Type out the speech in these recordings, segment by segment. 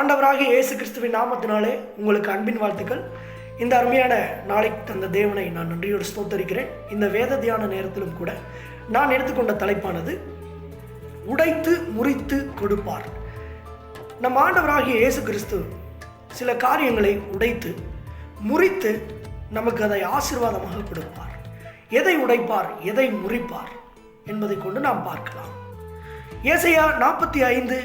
ஆண்டவராகிய இயேசு கிறிஸ்துவின் நாமத்தினாலே உங்களுக்கு அன்பின் வாழ்த்துக்கள். இந்த அருமையான நாளைக்கு தந்த தேவனை நான் நன்றியோடு ஸ்தோத்தரிக்கிறேன். இந்த வேத தியான நேரத்திலும் கூட நான் எடுத்துக்கொண்ட தலைப்பானது உடைத்து முறித்து கொடுப்பார். நம் ஆண்டவராகிய இயேசு கிறிஸ்து சில காரியங்களை உடைத்து முறித்து நமக்கு அதை ஆசீர்வாதமாக கொடுப்பார். எதை உடைப்பார் எதை முறிப்பார் என்பதை கொண்டு நாம் பார்க்கலாம். ஏசையா நாற்பத்தி ஐந்து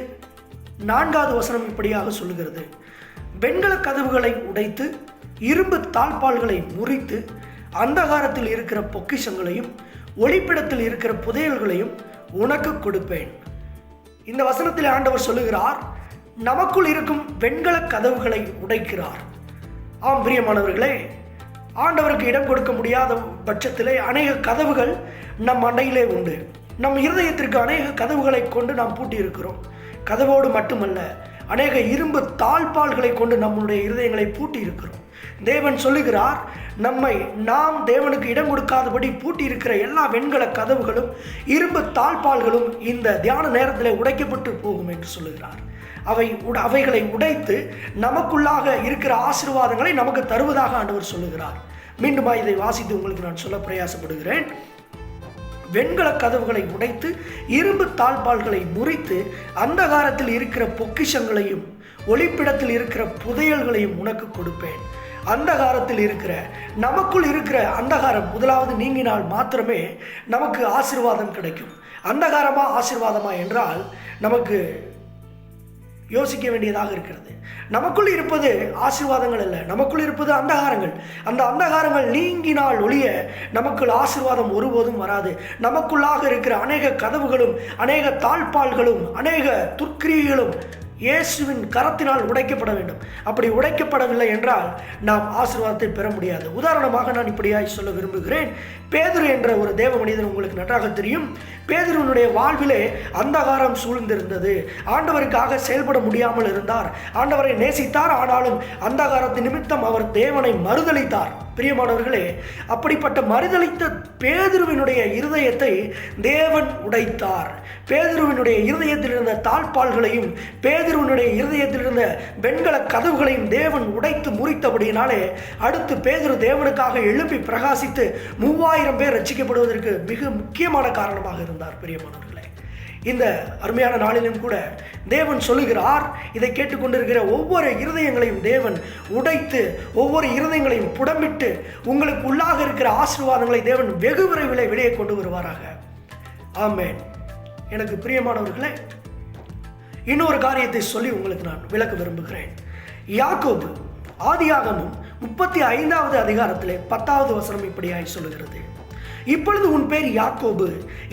நான்காவது வசனம் இப்படியாக சொல்லுகிறது. வெண்கல கதவுகளை உடைத்து இரும்பு தாழ்பால்களை முறித்து அந்தகாரத்தில் இருக்கிற பொக்கிஷங்களையும் ஒளிப்பிடத்தில் இருக்கிற புதையல்களையும் உனக்கு கொடுப்பேன். இந்த வசனத்தில் ஆண்டவர் சொல்லுகிறார் நமக்குள் இருக்கும் வெண்கல கதவுகளை உடைக்கிறார். ஆம் பிரியமானவர்களே ஆண்டவருக்கு இடம் கொடுக்க முடியாத பட்சத்திலே அநேக கதவுகள் நம் அண்டையிலே உண்டு. நம் இருதயத்திற்கு அநேக கதவுகளை கொண்டு நாம் பூட்டியிருக்கிறோம். இருக்கிறோம் கதவோடு மட்டுமல்ல அநேக இரும்பு தாழ்பால்களை கொண்டு நம்முடைய இருதயங்களை பூட்டி இருக்கிறோம் தேவன் சொல்லுகிறார் நம்மை நாம் தேவனுக்கு இடம் கொடுக்காதபடி பூட்டி இருக்கிற எல்லா வெண்கல கதவுகளும் இரும்பு தாழ்பால்களும் இந்த தியான நேரத்தில் உடைக்கப்பட்டு போகும் என்று சொல்லுகிறார். அவை உட- அவைகளை உடைத்து நமக்குள்ளாக இருக்கிற ஆசீர்வாதங்களை நமக்கு தருவதாக ஆண்டவர் சொல்லுகிறார். மீண்டுமா இதை வாசித்து உங்களுக்கு நான் சொல்ல பிரயாசப்படுகிறேன். வெண்கல கதவுகளை உடைத்து இரும்பு தாழ்பால்களை முறித்து அந்தகாரத்தில் இருக்கிற பொக்கிஷங்களையும் ஒளிப்பிடத்தில் இருக்கிற புதையல்களையும் உனக்கு கொடுப்பேன். அந்தகாரத்தில் இருக்கிற நமக்குள் இருக்கிற அந்தகாரம் முதலாவது நீங்கினால் மாத்திரமே நமக்கு ஆசீர்வாதம் கிடைக்கும். அந்தகாரமா ஆசீர்வாதமா என்றால் நமக்கு யோசிக்க வேண்டியதாக இருக்கிறது. நமக்குள் இருப்பது ஆசீர்வாதங்கள் அல்ல. நமக்குள் இருப்பது அந்தகாரங்கள். அந்த அந்தகாரங்கள் நீங்கினால் ஒழிய நமக்குள் ஆசீர்வாதம் ஒருபோதும் வராது. நமக்குள்ளாக இருக்கிற அநேக கதவுகளும் அநேக தாழ்பால்களும் அநேக துர்க்கிரியைகளும் இயேசுவின் கரத்தினால் உடைக்கப்பட வேண்டும். அப்படி உடைக்கப்படவில்லை என்றால் நாம் ஆசீர்வாதத்தை பெற முடியாது. உதாரணமாக நான் இப்படியாய் சொல்ல விரும்புகிறேன். பேதுரு என்ற ஒரு தேவ மனிதன் உங்களுக்கு நன்றாக தெரியும். பேதுருவனுடைய வாழ்விலே அந்தகாரம் சூழ்ந்திருந்தது. ஆண்டவருக்காக செயல்பட முடியாமல் இருந்தார். ஆண்டவரை நேசித்தார். ஆனாலும் அந்தகாரத்தின் நிமித்தம் அவர் தேவனை மறுதளித்தார் பிரியமானவர்களே அப்படிப்பட்ட மறுதளித்த பேதுருவினுடைய இருதயத்தை தேவன் உடைத்தார். பேதுருவினுடைய இருதயத்தில் இருந்த தாழ்பால்களையும் பேதுருவினுடைய இருதயத்தில் இருந்த வெண்கல கதவுகளையும் தேவன் உடைத்து முறித்தபடியினாலே அடுத்து பேதுரு தேவனுக்காக எழுப்பி பிரகாசித்து மூவாயிரம் பேர் ரசிக்கப்படுவதற்கு மிக முக்கியமான காரணமாக இருந்தார் பிரியமானவர்கள். இந்த அருமையான நாளிலும் கூட தேவன் சொல்லுகிறார் இதை கேட்டுக்கொண்டிருக்கிற ஒவ்வொரு இருதயங்களையும் தேவன் உடைத்து ஒவ்வொரு இருதயங்களையும் புடமிட்டு உங்களுக்கு உள்ளாக இருக்கிற ஆசீர்வாதங்களை தேவன் வெகு விரைவில் வெளியே கொண்டு வருவாராக. ஆமேன். எனக்கு பிரியமானவர்களே இன்னொரு காரியத்தை சொல்லி உங்களுக்கு நான் விளக்க விரும்புகிறேன். யாக்கோபு ஆதியாகமும் முப்பத்தி ஐந்தாவது அதிகாரத்திலே பத்தாவது வசனம் இப்படியாய் சொல்லுகிறது. இப்பொழுது உன் பேர் யாக்கோபு.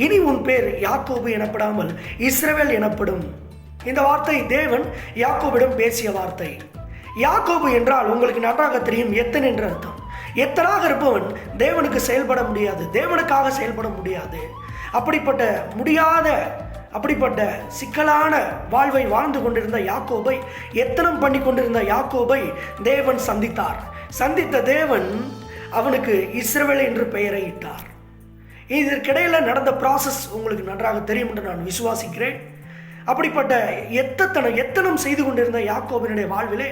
இனி உன் பேர் யாக்கோபு எனப்படாமல் இஸ்ரவேல் எனப்படும். இந்த வார்த்தை தேவன் யாக்கோபிடம் பேசிய வார்த்தை. யாக்கோபு என்றால் உங்களுக்கு நன்றாக தெரியும் எத்தன் என்ற அர்த்தம். எத்தனாக இருப்பவன் தேவனுக்கு செயல்பட முடியாது தேவனுக்காக செயல்பட முடியாது. அப்படிப்பட்ட முடியாத அப்படிப்பட்ட சிக்கலான வாழ்வை வாழ்ந்து கொண்டிருந்த யாக்கோபை எத்தனம் பண்ணி கொண்டிருந்த யாக்கோபை தேவன் சந்தித்தார். சந்தித்த தேவன் அவனுக்கு இஸ்ரவேல் என்று பெயரை இட்டார். இதற்கிடையில் நடந்த ப்ராசஸ் உங்களுக்கு நன்றாக தெரியும் என்று நான் விசுவாசிக்கிறேன். அப்படிப்பட்ட எத்தத்தனம் எத்தனம் செய்து கொண்டிருந்த யாக்கோபினுடைய வாழ்விலே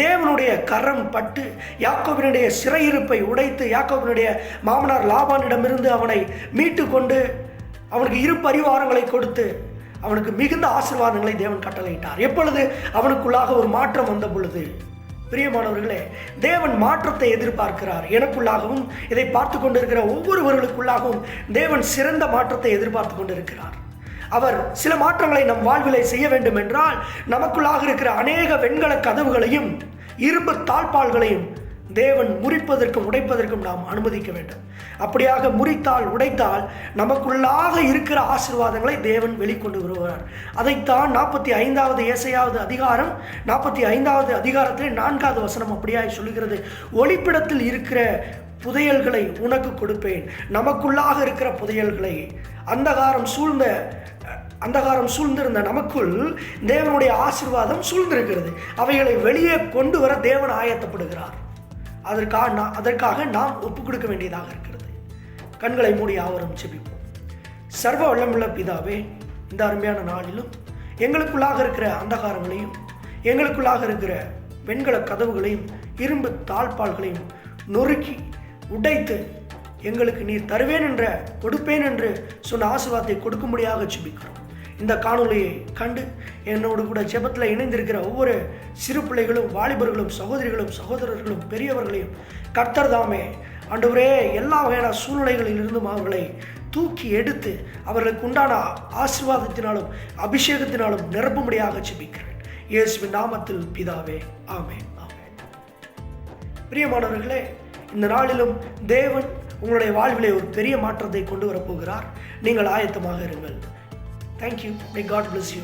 தேவனுடைய கரம் பட்டு யாக்கோபினுடைய சிறையிருப்பை உடைத்து யாக்கோபினுடைய மாமனார் லாபானிடமிருந்து அவனை மீட்டு கொண்டு அவனுக்கு இரு பரிவாரங்களை கொடுத்து அவனுக்கு மிகுந்த ஆசீர்வாதங்களை தேவன் கட்டளையிட்டார். எப்பொழுது அவனுக்குள்ளாக ஒரு மாற்றம் வந்த பொழுது பிரியமானவர்களே தேவன் மாற்றத்தை எதிர்பார்க்கிறார். எனக்குள்ளாகவும் இதை பார்த்து கொண்டிருக்கிற ஒவ்வொருவர்களுக்குள்ளாகவும் தேவன் சிறந்த மாற்றத்தை எதிர்பார்த்து கொண்டிருக்கிறார். அவர் சில மாற்றங்களை நம் வாழ்விலை செய்ய வேண்டும் என்றால் நமக்குள்ளாக இருக்கிற அநேக வெண்கல கதவுகளையும் இரும்பு தாழ்பால்களையும் தேவன் முறிப்பதற்கும் உடைப்பதற்கும் நாம் அனுமதிக்க வேண்டும். அப்படியாக முறித்தால் உடைத்தால் நமக்குள்ளாக இருக்கிற ஆசீர்வாதங்களை தேவன் வெளிக்கொண்டு வருவார். அதைத்தான் நாற்பத்தி ஐந்தாவது ஏசையாவது அதிகாரம் நாற்பத்தி ஐந்தாவது அதிகாரத்திலே நான்காவது வசனம் அப்படியாய் சொல்லுகிறது. ஒளிப்பிடத்தில் இருக்கிற புதையல்களை உனக்கு கொடுப்பேன். நமக்குள்ளாக இருக்கிற புதையல்களை. அந்தகாரம் சூழ்ந்த அந்தகாரம் சூழ்ந்திருந்த நமக்குள் தேவனுடைய ஆசீர்வாதம் சூழ்ந்திருக்கிறது. அவைகளை வெளியே கொண்டு வர தேவன் ஆயத்தப்படுகிறார். அதற்காக நான் அதற்காக நாம் ஒப்புக் கொடுக்க வேண்டியதாக இருக்கிறது. கண்களை மூடி ஆவரம் செபிப்போம். சர்வ வல்லமுள்ள பிதாவே இந்த அருமையான நாளிலும் எங்களுக்குள்ளாக இருக்கிற அந்தகாரங்களையும் எங்களுக்குள்ளாக இருக்கிற வெண்கல கதவுகளையும் இரும்பு தாழ்பால்களையும் நொறுக்கி உடைத்து எங்களுக்கு நீர் தருவேன் என்ற கொடுப்பேன் என்று சொன்ன ஆசீர்வாதத்தை கொடுக்கும்படியாக சுபிக்கிறோம். இந்த காணொளியை கண்டு என்னோடு கூட ஜெபத்தில் இணைந்திருக்கிற ஒவ்வொரு சிறு பிள்ளைகளும் வாலிபர்களும் சகோதரிகளும் சகோதரர்களும் பெரியவர்களையும் கர்த்தர் தாமே ஆண்டவரே எல்லா வகையான சூழ்நிலைகளிலிருந்தும் அவர்களை தூக்கி எடுத்து அவர்களுக்கு உண்டான ஆசீர்வாதத்தினாலும் அபிஷேகத்தினாலும் நிரப்பும்படியாக ஜெபிக்கிறேன். இயேசுவின் நாமத்தில் பிதாவே ஆமே ஆமே பிரியமானவர்களே இந்த நாளிலும் தேவன் உங்களுடைய வாழ்விலே ஒரு பெரிய மாற்றத்தை கொண்டு வரப்போகிறார். நீங்கள் ஆயத்தமாக இருங்கள். Thank you. May God bless you.